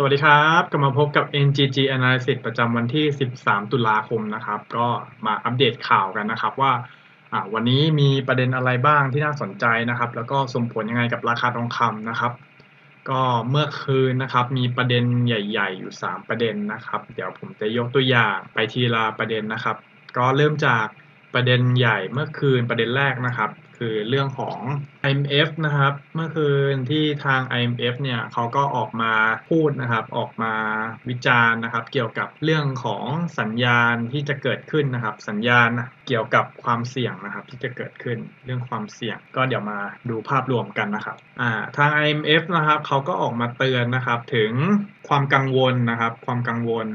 สวัสดีครับ กลับมาพบกับ NGG Analysis ประจำวันที่ 13 ตุลาคมนะครับ ก็มาอัปเดตข่าวกันนะครับว่าวันนี้มีประเด็นอะไรบ้างที่น่าสนใจนะครับ แล้วก็ส่งผลยังไงกับราคาทองคำนะครับ ก็เมื่อคืนนะครับมีประเด็นใหญ่ ๆ อยู่ 3 ประเด็นนะครับ เดี๋ยวผมจะยกตัวอย่างไปทีละประเด็นนะครับ ก็เริ่มจากประเด็นใหญ่เมื่อคืนประเด็นแรกนะครับ คือเรื่องของ IMF นะครับ เมื่อคืนที่ทาง IMF เนี่ยเขาก็ออกมาพูดนะครับ ออกมาวิจารณ์นะครับ เกี่ยวกับเรื่องของสัญญาณที่จะเกิดขึ้นนะครับ สัญญาณเกี่ยวกับความเสี่ยงนะครับ ที่จะเกิดขึ้นเรื่องความเสี่ยง ก็เดี๋ยวมาดูภาพรวมกันนะครับอ่าทาง IMF นะครับเขาก็ออกมาเตือนนะครับถึงความกังวลนะครับ ความกังวล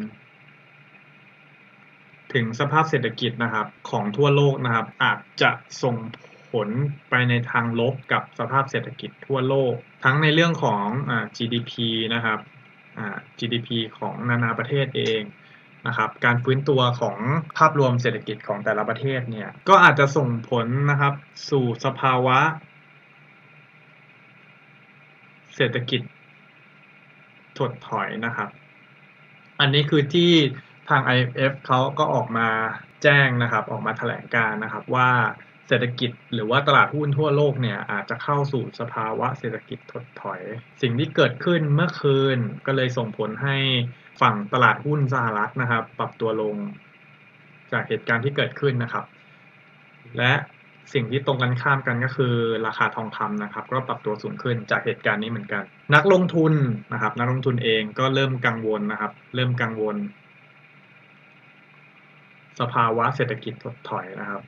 ถึงสภาพเศรษฐกิจนะครับของทั่วโลกนะครับ อาจจะส่งผ ผลไปในทางลบกับสภาพเศรษฐกิจทั่วโลก ทั้งในเรื่องของอ GDP นะครับ GDP ของนานาประเทศเองนะครับการฟื้นตัวของภาพรวมเศรษฐกิจของแต่ละประเทศเนี่ยก็อาจจะส่งผลนะครับสู่สภาวะ เศรษฐกิจถดถอยนะครับ อันนี้คือที่ทาง IMF เขาก็ออกมาแจ้งนะครับ ออกมาแถลงการนะครับว่า เศรษฐกิจหรือว่าตลาดหุ้นทั่วโลกเนี่ยอาจจะเข้าสู่สภาวะเศรษฐกิจถดถอย สิ่งที่เกิดขึ้นเมื่อคืนก็เลยส่งผลให้ฝั่งตลาดหุ้นสหรัฐนะครับ ปรับตัวลงจากเหตุการณ์ที่เกิดขึ้นนะครับ และสิ่งที่ตรงกันข้ามกันก็คือ ราคาทองคำนะครับ ก็ปรับตัวสูงขึ้นจากเหตุการณ์นี้เหมือนกัน นักลงทุนนะครับ นักลงทุนเองก็เริ่มกังวลนะครับ เริ่มกังวล สภาวะเศรษฐกิจถดถอยนะครับ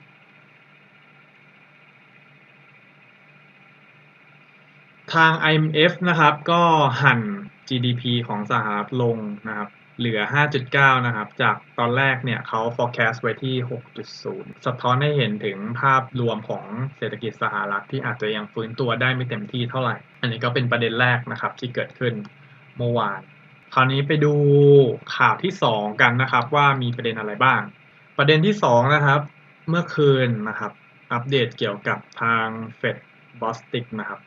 ทาง IMF นะครับ ก็หั่น GDP ของสหรัฐลงนะครับ เหลือ 5.9 นะครับ จากตอนแรกเนี่ยเขา forecast ไว้ที่ 6.0 สะท้อนให้เห็นถึงภาพรวมของเศรษฐกิจสหรัฐที่อาจจะยังฟื้นตัวได้ไม่เต็มที่เท่าไหร่ อันนี้ก็เป็นประเด็นแรกนะครับที่เกิดขึ้นเมื่อวาน คราวนี้ไปดูข่าวที่ 2 กันนะครับว่ามีประเด็นอะไรบ้าง ประเด็นที่ 2 นะครับ เมื่อคืนนะครับ อัปเดตเกี่ยวกับทาง Fed Bostic นะครับ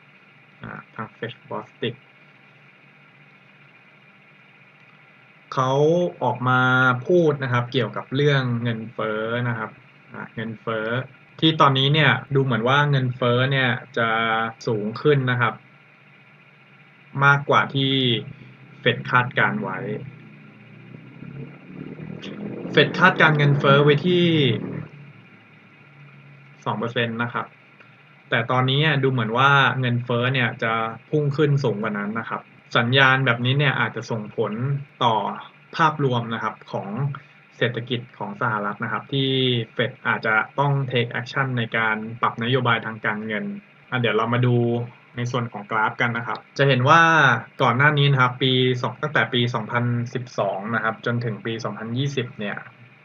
ทาง Fed Bostic เขาออกมาพูดนะครับเกี่ยวกับเรื่องเงินเฟ้อนะครับเงินเฟ้อที่ตอนนี้เนี่ยดูเหมือนว่าเงินเฟ้อเนี่ยจะสูงขึ้นนะครับ มากกว่าที่เฟดคาดการไว้ เฟดคาดการเงินเฟ้อไว้ที่สองเปอร์เซ็นตนะครับ แต่ตอนนี้ดูเหมือนว่าเงินเฟ้อเนี่ยจะพุ่งขึ้นสูงกว่านั้นนะครับ สัญญาณแบบนี้เนี่ยอาจจะส่งผลต่อภาพรวมนะครับของเศรษฐกิจของสหรัฐนะครับ ที่เฟดอาจจะต้อง take action ในการปรับนโยบายทางการเงินเดี๋ยวเรามาดูในส่วนของกราฟกันนะครับ จะเห็นว่าก่อนหน้านี้นะครับปี2ตั้งแต่ปี 2012 นะครับ จนถึงปี 2020 เนี่ย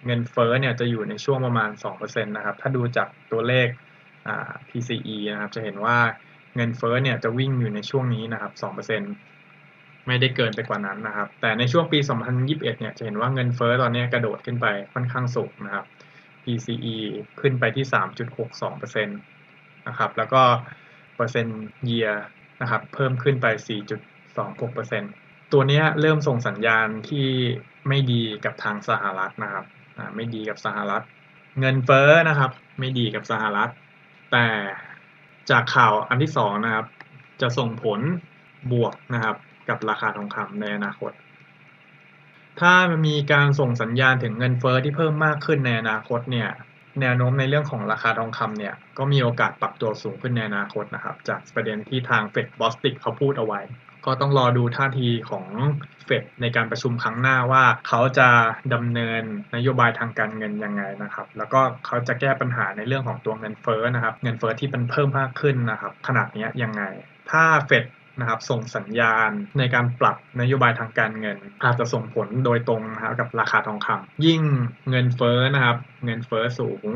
เงินเฟ้อเนี่ยจะอยู่ในช่วงประมาณ 2%นะครับ ถ้าดูจากตัวเลข PCE นะครับ จะเห็นว่าเงินเฟ้อเนี่ยจะวิ่งอยู่ในช่วงนี้นะครับ 2%ไม่ได้เกินไปกว่านั้นนะครับ แต่ในช่วงปี 2021 เนี่ยจะเห็นว่าเงินเฟ้อตอนนี้กระโดดขึ้นไปค่อนข้างสูงนะครับ PCE ขึ้นไปที่ 3.62%นะครับ แล้วก็เปอร์เซ็นต์ year นะครับ เพิ่มขึ้นไป 4.26%ตัวนี้เริ่มส่งสัญญาณที่ไม่ดีกับทางสหรัฐนะครับ ไม่ดีกับสหรัฐ เงินเฟ้อนะครับ ไม่ดีกับสหรัฐ แต่จากข่าวอันที่สองนะครับ จะส่งผลบวกนะครับ กับราคาทองคำในอนาคต ถ้ามีการส่งสัญญาณถึงเงินเฟ้อที่เพิ่มมากขึ้นในอนาคตเนี่ยแนวโน้มในเรื่องของราคาทองคำเนี่ยก็มีโอกาสปรับตัวสูงขึ้นในอนาคตนะครับ จากประเด็นที่ทางเฟดบอสติกเขาพูดเอาไว้ ก็ต้องรอดูท่าทีของเฟดในการประชุมครั้งหน้าว่าเขาจะดำเนินนโยบายทางการเงินยังไงนะครับ แล้วก็เขาจะแก้ปัญหาในเรื่องของตัวเงินเฟ้อนะครับ เงินเฟ้อที่มันเพิ่มมากขึ้นนะครับ ขนาดนี้ยังไง ถ้าเฟดนะครับส่งสัญญาณในการปรับนโยบายทางการเงิน อาจจะส่งผลโดยตรงนะครับกับราคาทองคำยิ่งเงินเฟ้อนะครับ เงินเฟ้อสูง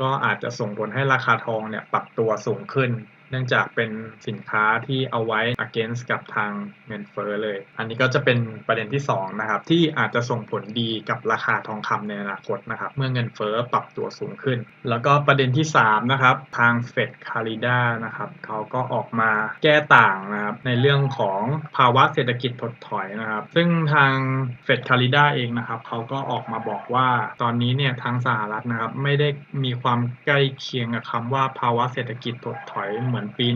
ก็อาจจะส่งผลให้ราคาทองเนี่ยปรับตัวสูงขึ้น เนื่องจากเป็นสินค้าที่เอาไว้ against กับทางเงินเฟ้อเลย อันนี้ก็จะเป็นประเด็นที่2นะครับที่อาจจะส่งผลดีกับราคาทองคำในอนาคตนะครับเมื่อเงินเฟ้อปรับตัวสูงขึ้น แล้วก็ประเด็นที่3นะครับทางเฟดคาริดานะครับเขาก็ออกมาแก้ต่างนะครับในเรื่องของภาวะเศรษฐกิจถดถอยนะครับ ซึ่งทางเฟดคาริดาเองนะครับเขาก็ออกมาบอกว่าตอนนี้เนี่ยทางสหรัฐนะครับไม่ได้มีความใกล้เคียงกับคำว่าภาวะเศรษฐกิจถดถอยเหมือนปี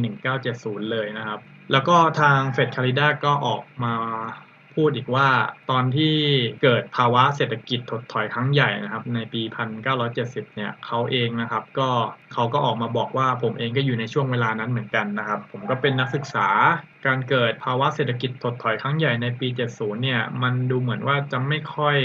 1970 เลยนะครับ แล้วก็ทางเฟดคาริดาก็ออกมา พูดอีกว่าตอนที่เกิดภาวะเศรษฐกิจถดถอยครั้งใหญ่นะครับในปี 1970 เนี่ยเขาเองนะครับก็เขาก็ออกมาบอกว่าผมเองก็อยู่ในช่วงเวลานั้นเหมือนกันนะครับ ผมก็เป็นนักศึกษาการเกิดภาวะเศรษฐกิจถดถอยครั้งใหญ่ในปี 70 เนี่ยมันดูเหมือนว่าจะไม่ค่อย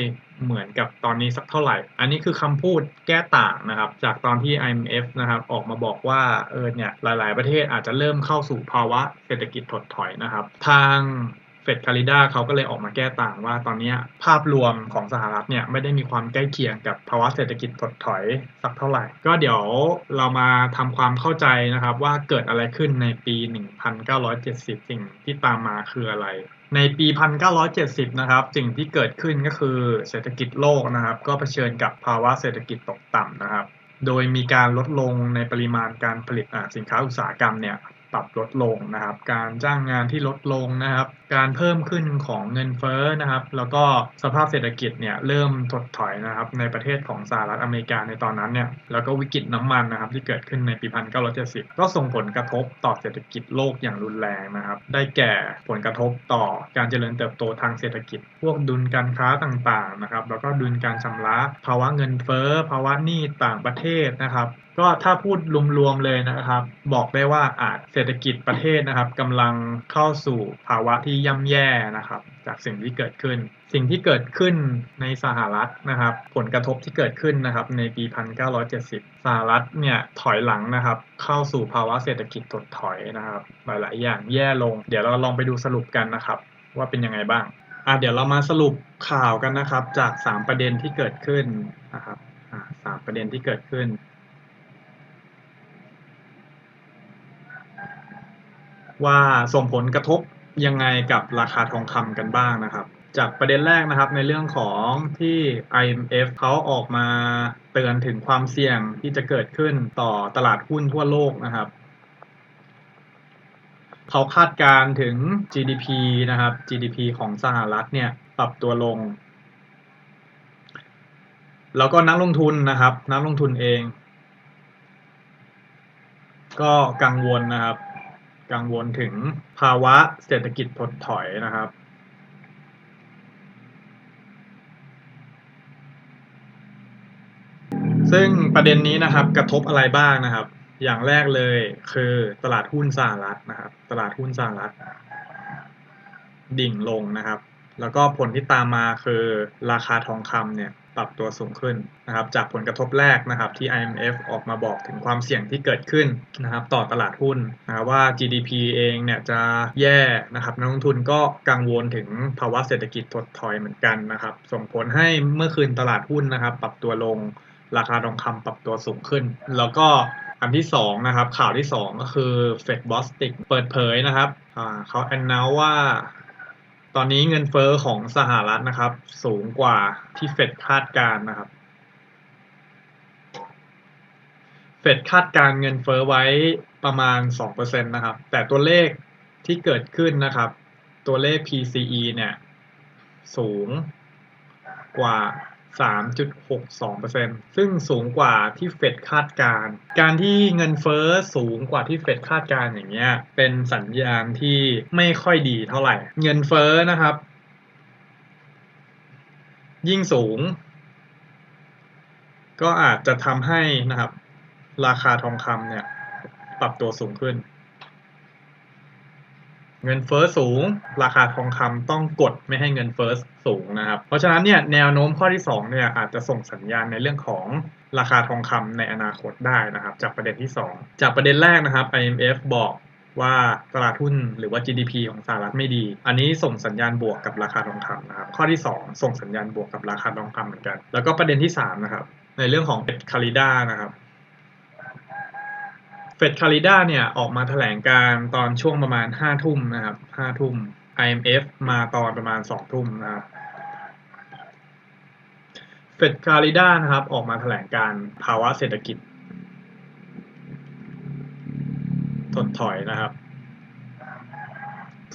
เหมือนกับตอนนี้สักเท่าไหร่ อันนี้คือคำพูดแก้ต่างนะครับ จากตอนที่ IMF นะครับออกมาบอกว่าเออเนี่ยหลาย ๆ ประเทศอาจจะเริ่มเข้าสู่ภาวะเศรษฐกิจถดถอยนะครับ ทาง ฟดคาริดาเขาก็เลยออกมาแก้ต่างว่าตอนนี้ภาพรวมของสหรัฐเนี่ยไม่ได้มีความใกล้เคียงกับภาวะเศรษฐกิจถดถอยสักเท่าไหร่ ก็เดี๋ยวเรามาทำความเข้าใจนะครับว่าเกิดอะไรขึ้นในปี 1970 สิ่งที่ตามมาคืออะไรในปี 1970 นะครับ สิ่งที่เกิดขึ้นก็คือเศรษฐกิจโลกนะครับ ก็เผชิญกับภาวะเศรษฐกิจตกต่ำนะครับ โดยมีการลดลงในปริมาณการผลิตสินค้าอุตสาหกรรมเนี่ยปรับลดลงนะครับ การจ้างงานที่ลดลงนะครับ การเพิ่มขึ้นของเงินเฟ้อนะครับ แล้วก็สภาพเศรษฐกิจเนี่ยเริ่มถดถอยนะครับ ในประเทศของสหรัฐอเมริกาในตอนนั้นเนี่ยแล้วก็วิกฤตน้ำมันนะครับที่เกิดขึ้นในปี 1970 ก็ส่งผลกระทบต่อเศรษฐกิจโลกอย่างรุนแรงนะครับ ได้แก่ผลกระทบต่อการเจริญเติบโตทางเศรษฐกิจ พวกดุลการค้าต่างๆนะครับ แล้วก็ดุลการชำระภาวะเงินเฟ้อภาวะหนี้ต่างประเทศนะครับก็ถ้าพูดรวมๆเลยนะครับ บอกได้ว่าอาจเศรษฐกิจประเทศนะครับกำลังเข้าสู่ภาวะที่ย่ำแย่นะครับ จากสิ่งที่เกิดขึ้น สิ่งที่เกิดขึ้นในสหรัฐนะครับ ผลกระทบที่เกิดขึ้นนะครับ ในปี 1970 สหรัฐเนี่ยถอยหลังนะครับ เข้าสู่ภาวะเศรษฐกิจถดถอยนะครับ หลาย ๆ อย่างแย่ลง เดี๋ยวเราลองไปดูสรุปกันนะครับ ว่าเป็นยังไงบ้างอะเดี๋ยวเรามาสรุปข่าวกันนะครับ จาก 3 ประเด็นที่เกิดขึ้นนะครับอะสามประเด็นที่เกิดขึ้นว่าส่งผลกระทบ ยังไงกับราคาทองคำกันบ้างนะครับ จากประเด็นแรกนะครับในเรื่องของที่ IMF เขาออกมาเตือนถึงความเสี่ยงที่จะเกิดขึ้นต่อตลาดหุ้นทั่วโลกนะครับเขาคาดการณ์ถึง GDP นะครับ GDP ของสหรัฐเนี่ยปรับตัวลง แล้วก็นักลงทุนนะครับ นักลงทุนเอง ก็กังวลนะครับ กังวลถึงภาวะเศรษฐกิจถดถอยนะครับ ซึ่งประเด็นนี้นะครับกระทบอะไรบ้างนะครับ อย่างแรกเลยคือตลาดหุ้นสหรัฐนะครับ ตลาดหุ้นสหรัฐ ดิ่งลงนะครับ แล้วก็ผลที่ตามมาคือราคาทองคำเนี่ย ปรับตัวสูงขึ้นนะครับจากผลกระทบแรกนะครับที่ IMF ออกมาบอกถึงความเสี่ยงที่เกิดขึ้นนะครับต่อตลาดหุ้นนะครับว่า GDP เองเนี่ยจะแย่นะครับนักลงทุนก็กังวลถึงภาวะเศรษฐกิจถดถอยเหมือนกันนะครับส่งผลให้เมื่อคืนตลาดหุ้นนะครับปรับตัวลงราคาทองคำปรับตัวสูงขึ้น แล้วก็อันที่สองนะครับข่าวที่สองก็คือเฟดบอสติกเปิดเผยนะครับเขาแอนนาวว่า ตอนนี้เงินเฟอ้อของสหรัฐนะครับ สูงกว่าที่เฟดคาดการนะครับ เฟดคาดการเงินเฟอ้อไว้ประมาณ 2%นะครับ แต่ตัวเลขที่เกิดขึ้นนะครับ ตัวเลข PCE เนี่ย สูงกว่า 3.62%ซึ่งสูงกว่าที่เฟดคาดการ การที่เงินเฟ้อสูงกว่าที่เฟดคาดการอย่างเงี้ย เป็นสัญญาณที่ไม่ค่อยดีเท่าไหร่ เงินเฟ้อนะครับ ยิ่งสูง ก็อาจจะทำให้นะครับ ราคาทองคำเนี่ย ปรับตัวสูงขึ้น เงินเฟ้อสูง ราคาทองคำต้องกดไม่ให้เงินเฟ้อสูงนะครับ เพราะฉะนั้นเนี่ยแนวโน้มข้อที่2เนี่ยอาจจะส่งสัญญาณในเรื่องของราคาทองคำในอนาคตได้นะครับ จากประเด็นที่ 2 จากประเด็นแรกนะครับ IMF บอกว่าตลาดหุ้นหรือว่า GDP ของสหรัฐไม่ดี อันนี้ส่งสัญญาณบวกกับราคาทองคำนะครับ ข้อที่ 2 ส่งสัญญาณบวกกับราคาทองคำเหมือนกัน แล้วก็ประเด็นที่3นะครับในเรื่องของเอ็ดคาริดานะครับ เฟดคาริด้าเนี่ยออกมาแถลงการตอนช่วงประมาณห้าทุ่มนะครับห้าทุ่ม IMF มาตอนประมาณสองทุ่มนะครับเฟดคาริด้านะครับออกมาแถลงการภาวะเศรษฐกิจถดถอยนะครับ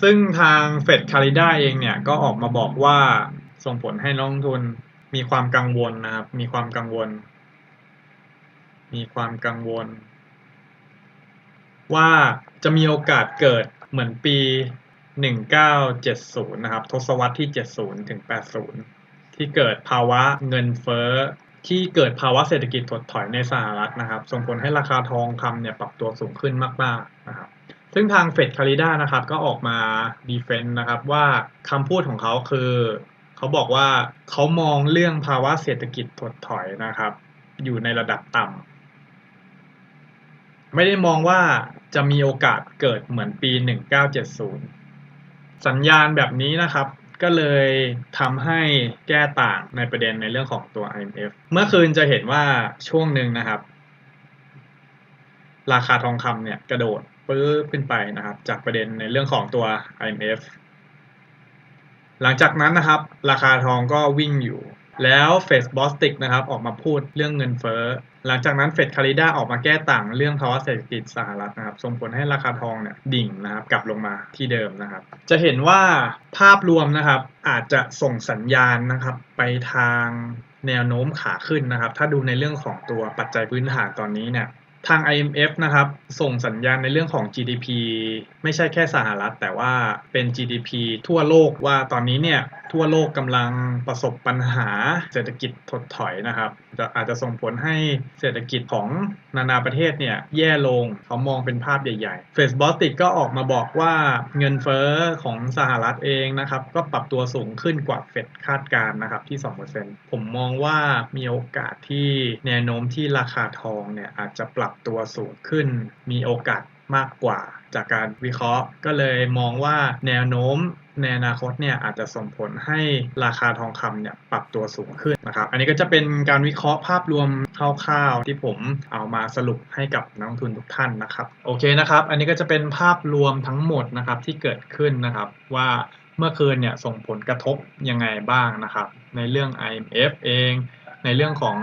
ซึ่งทางเฟดคาริด้าเองเนี่ยก็ออกมาบอกว่าส่งผลให้นักลงทุนมีความกังวลนะครับ มีความกังวล มีความกังวล ว่าจะมีโอกาสเกิดเหมือนปี 1970 นะครับ ทศวรรษที่ 70 ถึง 80 ที่เกิดภาวะเงินเฟ้อ ที่เกิดภาวะเศรษฐกิจถดถอยในสหรัฐนะครับ ส่งผลให้ราคาทองคำเนี่ยปรับตัวสูงขึ้นมากๆนะครับซึ่งทางเฟดคาริด้านะครับก็ออกมาดีเฟนต์นะครับว่าคำพูดของเขาคือเขาบอกว่าเขามองเรื่องภาวะเศรษฐกิจถดถอยนะครับ อยู่ในระดับต่ำ ไม่ได้มองว่าจะมีโอกาสเกิดเหมือนปี 1970 สัญญาณแบบนี้นะครับ ก็เลยทำให้แก้ต่างในประเด็นในเรื่องของตัว IMF เมื่อคืนจะเห็นว่าช่วงหนึ่งนะครับ ราคาทองคำเนี่ยกระโดดปื้บขึ้นไปนะครับ จากประเด็นในเรื่องของตัว IMF หลังจากนั้นนะครับ ราคาทองก็วิ่งอยู่ แล้วเฟดบอสติกนะครับออกมาพูดเรื่องเงินเฟ้อ หลังจากนั้นเฟดคาริด้าออกมาแก้ต่างเรื่องภาวะเศรษฐกิจสหรัฐนะครับส่งผลให้ราคาทองเนี่ยดิ่งนะครับกลับลงมาที่เดิมนะครับ จะเห็นว่าภาพรวมนะครับอาจจะส่งสัญญาณนะครับไปทางแนวโน้มขาขึ้นนะครับ ถ้าดูในเรื่องของตัวปัจจัยพื้นฐานตอนนี้เนี่ยทาง IMF นะครับ ส่งสัญญาณในเรื่องของ GDP ไม่ใช่แค่สหรัฐ แต่ว่าเป็น GDP ทั่วโลกว่าตอนนี้เนี่ยทั่วโลกกำลังประสบปัญหาเศรษฐกิจถดถอยนะครับจะอาจจะส่งผลให้เศรษฐกิจของนานาประเทศเนี่ยแย่ลงเขามองเป็นภาพใหญ่ๆเฟสบอสติกก็ออกมาบอกว่าเงินเฟ้อของสหรัฐเองนะครับ ก็ปรับตัวสูงขึ้นกว่าเฟดคาดการณ์นะครับที่ 2%ผมมองว่ามีโอกาสที่แนวโน้มที่ราคาทองเนี่ยอาจจะปรับตัวสูงขึ้น มีโอกาสมากกว่า จากการวิเคราะห์ ก็เลยมองว่าแนวโน้มในอนาคตเนี่ยอาจจะส่งผลให้ราคาทองคำเนี่ยปรับตัวสูงขึ้นนะครับ อันนี้ก็จะเป็นการวิเคราะห์ภาพรวมคร่าวๆที่ผมเอามาสรุปให้กับนักลงทุนทุกท่านนะครับโอเคนะครับ อันนี้ก็จะเป็นภาพรวมทั้งหมดนะครับที่เกิดขึ้นนะครับว่าเมื่อคืนเนี่ยส่งผลกระทบยังไงบ้างนะครับ ในเรื่อง IMF เอง ในเรื่องของ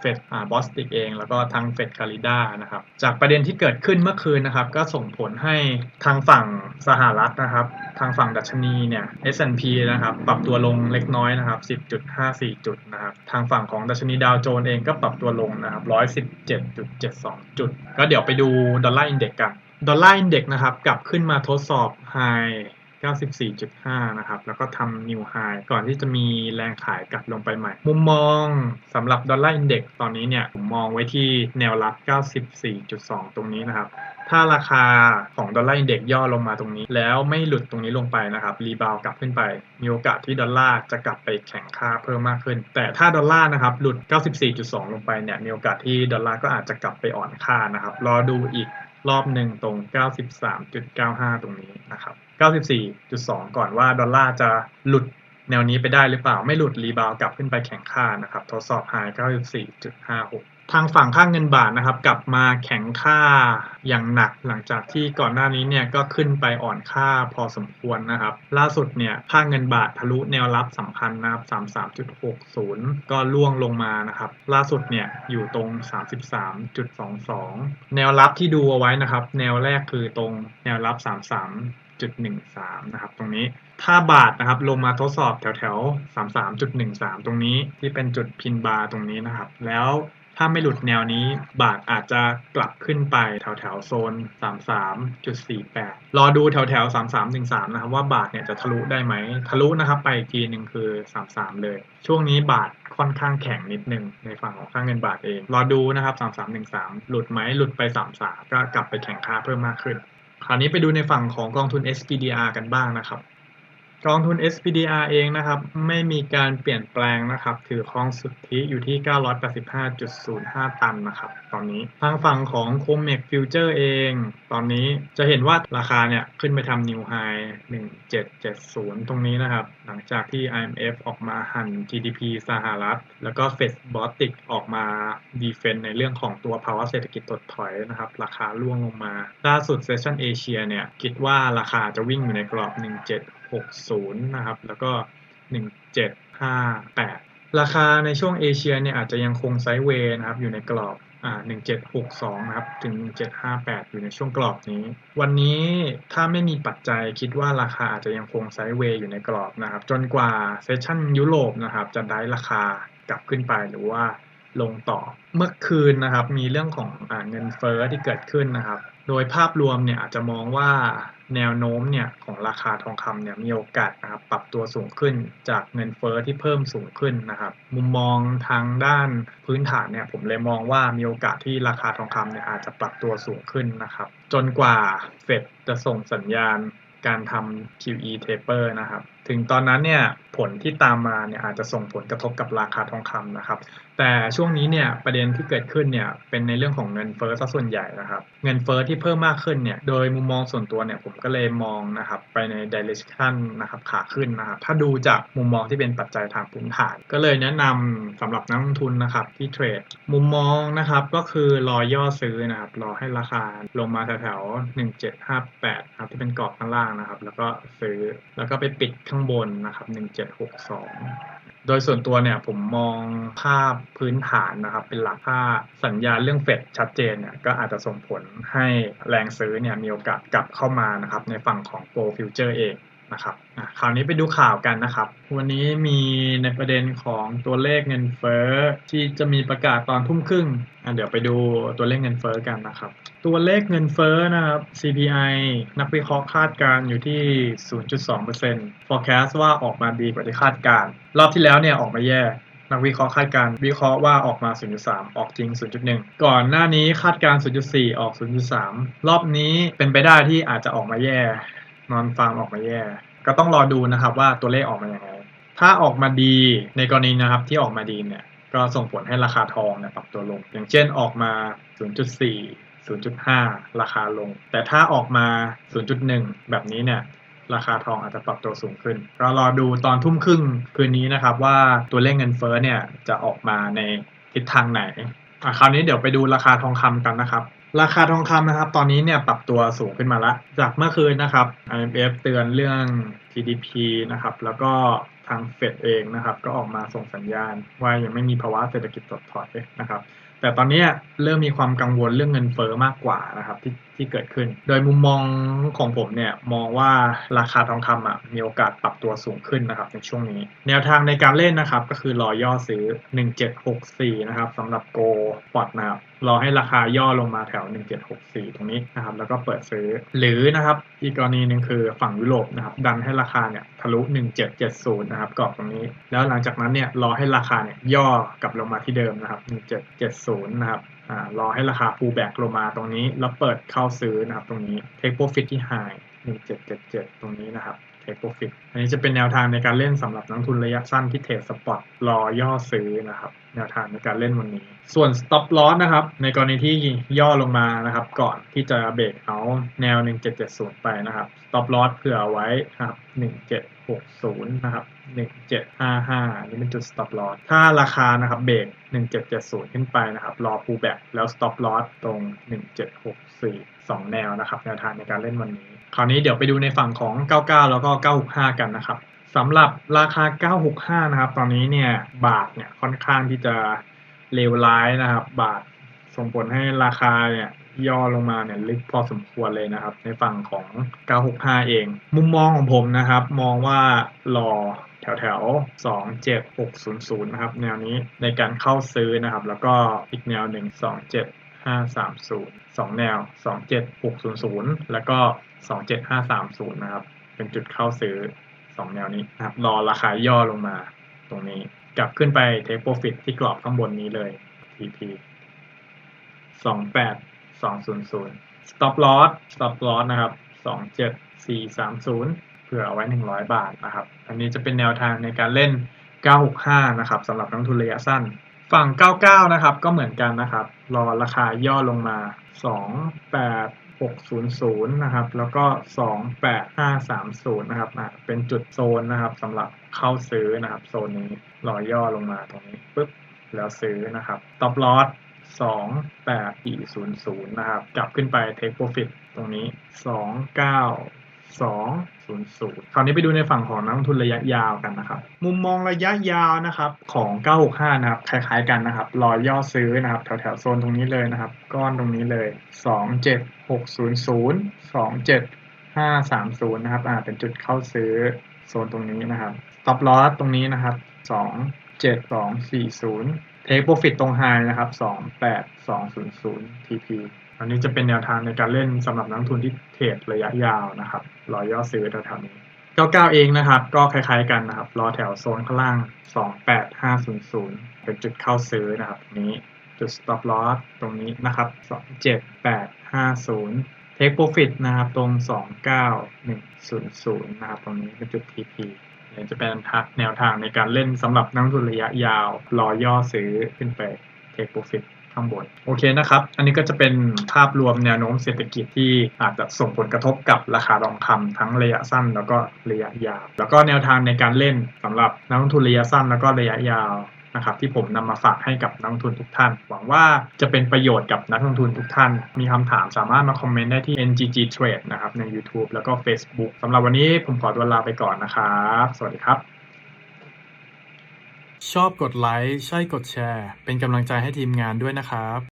เฟดบอสติกเอง แล้วก็ทางเฟดคาริด้านะครับจากประเด็นที่เกิดขึ้นเมื่อคืนนะครับ ก็ส่งผลให้ทางฝั่งสหรัฐนะครับ ทางฝั่งดัชนีเนี่ย S&P นะครับปรับตัวลงเล็กน้อยนะครับ 10.54 จุดนะครับทางฝั่งของดัชนีดาวโจนส์เองก็ปรับตัวลงนะครับ 117.72 จุด ก็เดี๋ยวไปดูดอลลาร์อินเด็กซ์กันดอลลาร์อินเด็กซ์นะครับกลับขึ้นมาทดสอบไฮ 94.5 นะครับ แล้วก็ทำนิวไฮก่อนที่จะมีแรงขายกลับลงไปใหม่ มุมมองสำหรับดอลลาร์อินเด็กซ์ตอนนี้เนี่ยผมมองไว้ที่แนวรับ 94.2 ตรงนี้นะครับ ถ้าราคาของดอลลาร์อินเด็กซ์ย่อลงมาตรงนี้ แล้วไม่หลุดตรงนี้ลงไปนะครับ รีบาวกลับขึ้นไป มีโอกาสที่ดอลลาร์จะกลับไปแข่งค่าเพิ่มมากขึ้น แต่ถ้าดอลลาร์นะครับหลุด 94.2 ลงไปเนี่ยมีโอกาสที่ดอลลาร์ก็อาจจะกลับไปอ่อนค่านะครับรอดูอีกรอบหนึ่งตรง 93.95 ตรงนี้นะครับ 94.2 ก่อนว่าดอลลาร์จะหลุดแนวนี้ไปได้หรือเปล่า ไม่หลุดรีบาวกลับขึ้นไปแข่งค่านะครับทดสอบไฮ94.56 ทางฝั่งค่างเงินบาทนะครับ กลับมาแข็งค่าอย่างหนักหลังจากที่ก่อนหน้านี้เนี่ยก็ขึ้นไปอ่อนค่าพอสมควรนะครับ ล่าสุดเนี่ยค่าเงินบาททะลุแนวรับสำคัญนะครับ 33.60 ก็ล่วงลงมานะครับ ล่าสุดเนี่ยอยู่ตรง 33.22 แนวรับที่ดูเอาไว้นะครับ แนวแรกคือตรงแนวรับ 33 จุดหนึ่งสามนะครับ ตรงนี้ถ้าบาทนะครับลงมาทดสอบแถวแถวสามสามจุดหนึ่งสามตรงนี้ที่เป็นจุดพินบาร์ตรงนี้นะครับ แล้วถ้าไม่หลุดแนวนี้บาทอาจจะกลับขึ้นไปแถวแถวโซนสามสามจุดสี่แปดรอดูแถวแถวสามสามถึงสามนะครับ ว่าบาทเนี่ยจะทะลุได้ไหม ทะลุนะครับไปอีกทีหนึ่งคือสามสามเลย ช่วงนี้บาทค่อนข้างแข็งนิดนึงในฝั่งของค่างเงินบาทเอง รอดูนะครับสามสามหลุดไหมหลุดไปสามสามก็กลับไปแข่งค่าเพิ่มมากขึ้น คราวนี้ไปดูในฝั่งของกองทุน SPDR กันบ้างนะครับ กองทุน SPDR เองนะครับ ไม่มีการเปลี่ยนแปลงนะครับ ถือครองสุทธิอยู่ที่ 985.05 ตันนะครับ ตอนนี้ทางฝั่งของ COMEX Future เอง ตอนนี้จะเห็นว่าราคาเนี่ย ขึ้นไปทำ New High 1770 ตรงนี้นะครับ หลังจากที่ IMF ออกมาหั่น GDP สหรัฐ แล้วก็ Fed b o t i c ออกมา defend ในเรื่องของตัวภาวะเศรษฐกิจถดถอยนะครับ ราคาร่วงลงมา ล่าสุด Session Asia เนี่ย คิดว่าราคาจะวิ่งอยู่ในกรอบ 1.7 60 นะครับ แล้วก็ 1758 ราคาในช่วงเอเชียเนี่ยอาจจะยังคงไซด์เวย์นะครับ อยู่ในกรอบอ่า1762 นะครับ ถึง 1758 อยู่ในช่วงกรอบนี้ วันนี้ถ้าไม่มีปัจจัยคิดว่าราคาอาจจะยังคงไซด์เวย์อยู่ในกรอบนะครับ จนกว่าเซสชั่นยุโรปนะครับ จะได้ราคากลับขึ้นไปหรือว่า ลงต่อ เมื่อคืนนะครับมีเรื่องของอเงินเฟ้อที่เกิดขึ้นนะครับ โดยภาพรวมเนี่ยอาจจะมองว่าแนวโน้มเนี่ยของราคาทองคำเนี่ยมีโอกาสนะครับปรับตัวสูงขึ้นจากเงินเฟ้อที่เพิ่มสูงขึ้นนะครับ มุมมองทางด้านพื้นฐานเนี่ยผมเลยมองว่ามีโอกาสที่ราคาทองคำเนี่ยอาจจะปรับตัวสูงขึ้นนะครับ จนกว่าเฟดจะส่งสัญญาณการทำ QE taper นะครับ ถึงตอนนั้นเนี่ยผลที่ตามมาเนี่ยอาจจะส่งผลกระทบกับราคาทองคำนะครับ แต่ช่วงนี้เนี่ยประเด็นที่เกิดขึ้นเนี่ยเป็นในเรื่องของเงินเฟ้อซะส่วนใหญ่นะครับ เงินเฟ้อที่เพิ่มมากขึ้นเนี่ยโดยมุมมองส่วนตัวเนี่ยผมก็เลยมองนะครับไปใน direction นะครับขาขึ้นนะครับ ถ้าดูจากมุมมองที่เป็นปัจจัยทางพื้นฐาน ก็เลยแนะนำสำหรับนักลงทุนนะครับที่เทรดมุมมองนะครับก็คือรอย่อซื้อนะครับรอให้ราคาลงมาแถวๆ1758ครับที่เป็นกรอบข้างล่างนะครับ แล้วก็ซื้อแล้วก็ไปปิดข้าง้างบนนะครับ 1762 โดยส่วนตัวเนี่ยผมมองภาพพื้นฐานนะครับ เป็นหลักถ้าสัญญาณเรื่องเฟดชัดเจนเนี่ยก็อาจจะส่งผลให้แรงซื้อเนี่ยมีโอกาสกลับเข้ามานะครับในฝั่งของโกลฟิวเจอร์เอง นะครับคราวนี้ไปดูข่าวกันนะครับ วันนี้มีในประเด็นของตัวเลขเงินเฟ้อที่จะมีประกาศตอนทุ่มครึ่งเดี๋ยวไปดูตัวเลขเงินเฟ้อกันนะครับ ตัวเลขเงินเฟ้อนะครับ CPI นักวิเคราะห์คาดการณ์อยู่ที่ 0.2% forecast ว่าออกมาดีกว่าที่คาดการณ์รอบที่แล้วเนี่ยออกมาแย่นักวิเคราะห์คาดการณ์วิเคราะห์ว่าออกมา 0.3 ออกจริง 0.1 ก่อนหน้านี้คาดการณ์0.4 ออก 0.3 รอบนี้เป็นไปได้ที่อาจจะออกมาแย่ นอนฟังออกมาแย่ ก็ต้องรอดูนะครับว่าตัวเลขออกมาอย่างไรถ้าออกมาดีในกรณีนะครับที่ออกมาดีเนี่ยก็ส่งผลให้ราคาทองเนี่ยปรับตัวลง อย่างเช่นออกมา 0.4 0.5 ราคาลง แต่ถ้าออกมา 0.1 แบบนี้เนี่ยราคาทองอาจจะปรับตัวสูงขึ้น เรารอดูตอนทุ่มครึ่งคืนนี้นะครับว่าตัวเลขเงินเฟ้อเนี่ยจะออกมาในทิศทางไหน อะคราวนี้เดี๋ยวไปดูราคาทองคำกันนะครับ ราคาทองคำนะครับ ตอนนี้เนี่ยปรับตัวสูงขึ้นมาแล้วจากเมื่อคืนนะครับ IMF เตือนเรื่อง GDP นะครับ แล้วก็ทางเฟดเองนะครับ ก็ออกมาส่งสัญญาณ ว่ายังไม่มีภาวะเศรษฐกิจถดถอยนะครับ แต่ตอนนี้เริ่มมีความกังวลเรื่องเงินเฟอ้อมากกว่านะครับที่ที่เกิดขึ้น โดยมุมมองของผมเนี่ยมองว่าราคาทองคำอะมีโอกาสปรับตัวสูงขึ้นนะครับในช่วงนี้ แนวทางในการเล่นนะครับก็คือรอย่อซื้อ 1764 นะครับสำหรับโกปอดนะครับรอให้ราคาย่อลงมาแถว 1764 ตรงนี้นะครับแล้วก็เปิดซื้อ หรือนะครับอีกกรณีหนึ่งคือฝั่งยุโรปนะครับดันให้ราคาเนี่ยทะลุ 1770 นะครับกรอบตรงนี้ แล้วหลังจากนั้นเนี่ยรอให้ราคาเนี่ยย่อกลับลงมาที่เดิมนะครับ 1770 นะครับ รอให้ราคา pull back ลงมาตรงนี้ แล้วเปิดเข้าซื้อนะครับตรงนี้ take profit ที่ high 1777 ตรงนี้นะครับ take profit อันนี้จะเป็นแนวทางในการเล่นสำหรับนักทุนระยะสั้นที่เทรดสปอตรอย่อซื้อนะครับ แนวทางในการเล่นวันนี้ ส่วน stop loss นะครับ ในกรณีที่ย่อลงมานะครับ ก่อนที่จะเบรกเอาแนว 1770 ไปนะครับ stop loss เผื่อไว้นะครับ1760 นะครับ 1755นี่เป็นจุด stop loss ถ้าราคานะครับเบรก1770ขึ้นไปนะครับรอ pullback แล้ว stop loss ตรง1764 2แนวนะครับแนวทางในการเล่นวันนี้ คราวนี้เดี๋ยวไปดูในฝั่งของ 99 แล้วก็ 965 กันนะครับสำหรับราคา 965 นะครับ ตอนนี้เนี่ยบาทเนี่ยค่อนข้างที่จะเลวร้ายนะครับ บาทส่งผลให้ราคาเนี่ยย่อลงมาเนี่ยลึกพอสมควรเลยนะครับ ในฝั่งของ 965 เอง มุมมองของผมนะครับ มองว่ารอ แถวแถว27600 นะครับ แนวนี้ในการเข้าซื้อนะครับ แล้วก็อีกแนวหนึ่ง27530 2 แนว 27600 แล้วก็ 27530 นะครับ เป็นจุดเข้าซื้อ 2 แนวนี้นะครับ รอราคาย่อลงมาตรงนี้ กลับขึ้นไป take profit ที่กรอบข้างบนนี้เลย TP 28 200 stop loss stop loss นะครับ 27430 ผื่อเอาไว้ 100 บาทนะครับ อันนี้จะเป็นแนวทางในการเล่น 965 นะครับสำหรับนักทุนระยะสั้น ฝั่ง 99 นะครับก็เหมือนกันนะครับ รอราคาย่อลงมา 28600 นะครับ แล้วก็ 28530 นะครับอะเป็นจุดโซนนะครับสำหรับเข้าซื้อนะครับ โซนนี้รอย่อลงมาตรงนี้ปุ๊บแล้วซื้อนะครับ stop loss 2 8 4 0 0 นะครับ กลับขึ้นไป take profit ตรงนี้ 2 2 0 0คราวนี้ไปดูในฝั่งของนักลงทุนระยะยาวกันนะครับ มุมมองระยะยาวนะครับของ 965 นะครับ คล้ายๆกันนะครับ รอย่อซื้อนะครับ แถวๆโซนตรงนี้เลยนะครับ ก้อนตรงนี้เลย 2 7 6 0 0 2 7 5 3 0 นะครับ อ่า เป็นจุดเข้าซื้อโซนตรงนี้นะครับ stop loss ตรงนี้นะครับ 2 7 2 4 0 take profit ตรง high นะครับ 2 8 2 0 0 TP อันนี้จะเป็นแนวทางในการเล่นสำหรับนักทุนที่เทรดระยะยาวนะครับรอย่อซื้อแถวๆนี้99 เองนะครับ ก็คล้ายๆกันนะครับ รอแถวโซนข้างล่าง 28500 เป็นจุดเข้าซื้อนะครับตรงนี้จุด stop loss ตรงนี้นะครับ 27850 take profit นะครับ ตรง 29100 นะครับ ตรงนี้เป็นจุด TP เนี่ยจะเป็นทักแนวทางในการเล่นสำหรับนักทุนระยะยาว รอย่อซื้อขึ้นไป take profit ข้างบนโอเคนะครับ อันนี้ก็จะเป็นภาพรวมแนวโน้มเศรษฐกิจที่อาจจะส่งผลกระทบกับราคาทองคำทั้งระยะสั้นแล้วก็ระยะยาว แล้วก็แนวทางในการเล่นสำหรับนักลงทุนระยะสั้นแล้วก็ระยะยาวนะครับที่ผมนำมาฝากให้กับนักลงทุนทุกท่าน หวังว่าจะเป็นประโยชน์กับนักลงทุนทุกท่าน มีคำถามสามารถมาคอมเมนต์ได้ที่ NGG Trade นะครับใน YouTube แล้วก็ Facebook สำหรับวันนี้ผมขอตัวลาไปก่อนนะครับ สวัสดีครับ ชอบกดไลค์ ใช่กดแชร์ เป็นกำลังใจให้ทีมงานด้วยนะครับ